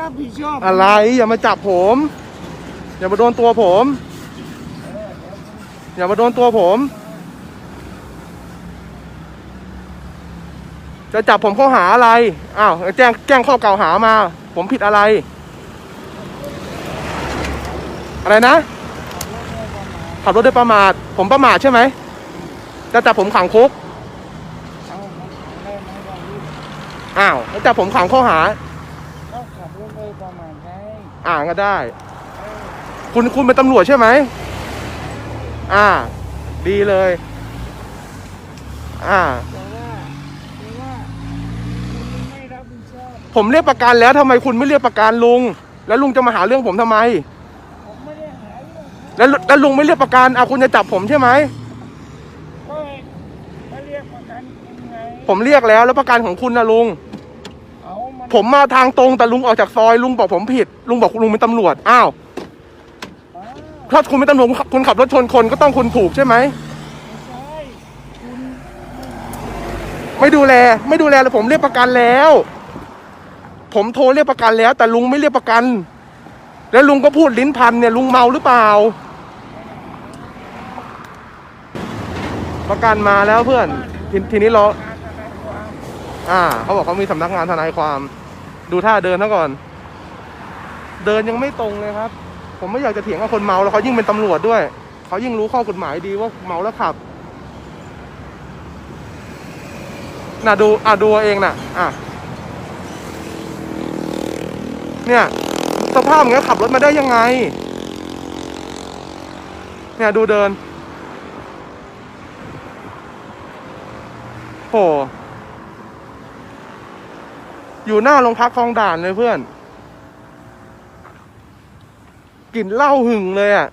รับผิดชอบอะไรอย่ามาจับผม อย่ามาโดนตัวผม อย่ามาโดนตัวผม จะจับผมข้อหาอะไรอ้าวแจ้งแจ้งข้อกล่าวหามา ผมผิดอะไร อะไรนะขับรถด้วยประมาทผมประมาทใช่ไหมจะจับผมขังคุกอ้าวแล้วจับผมขังข้อหา ประมาณไงอ่าก็ได้เออคุณคุณเป็นตำรวจใช่ไหม อ่า ดีเลย อ่า แต่ว่าแต่ว่าคุณไม่รับผิดชอบผมเรียกประกันแล้วทำไมคุณไม่เรียกประกันลุง แล้วลุงจะมาหาเรื่องผมทำไม ผมไม่ได้หาเรื่องแล้วแล้วลุงไม่เรียกประกันอะคุณจะจับผมใช่ไหม ก็ให้เรียกประกันคุณไงผมเรียกแล้วแล้วประกันของคุณนะลุงเอามัน ผมมาทางตรงแต่ลุงออกจากซอยลุงบอกผมผิด ลุงบอกลุงเป็นตำรวจอ้าวอ้าวถ้าคุณเป็นตำรวจคุณขับรถชนคนก็ต้องคุณถูกใช่ไหมไม่ใช่ไม่ดูแล ไม่ดูแลแล้วผมเรียกประกันแล้ว ผมโทรเรียกประกันแล้ว แต่ลุงไม่เรียกประกัน แล้วลุงก็พูดลิ้นพันเนี่ยลุงเมาหรือเปล่า ประกันมาแล้วเพื่อนททีนี้เรา อ่าเขาบอกเขามีสำนักงานทนายความ ดูท่าเดินซะก่อน เดินยังไม่ตรงเลยครับ ผมไม่อยากจะเถียงกับคนเมาแล้วเขายิ่งเป็นตำรวจด้วย เขายิ่งรู้ข้อกฎหมายดีว่าเมาแล้วขับน่ะดูอะดูเองน่ะ อะ เนี่ย สภาพอย่างเงี้ยขับรถมาได้ยังไง เนี่ยดูเดินโห อยู่หน้าโรงพักคลองด่านเลยเพื่อน กลิ่นเหล้าหึงเลยอะ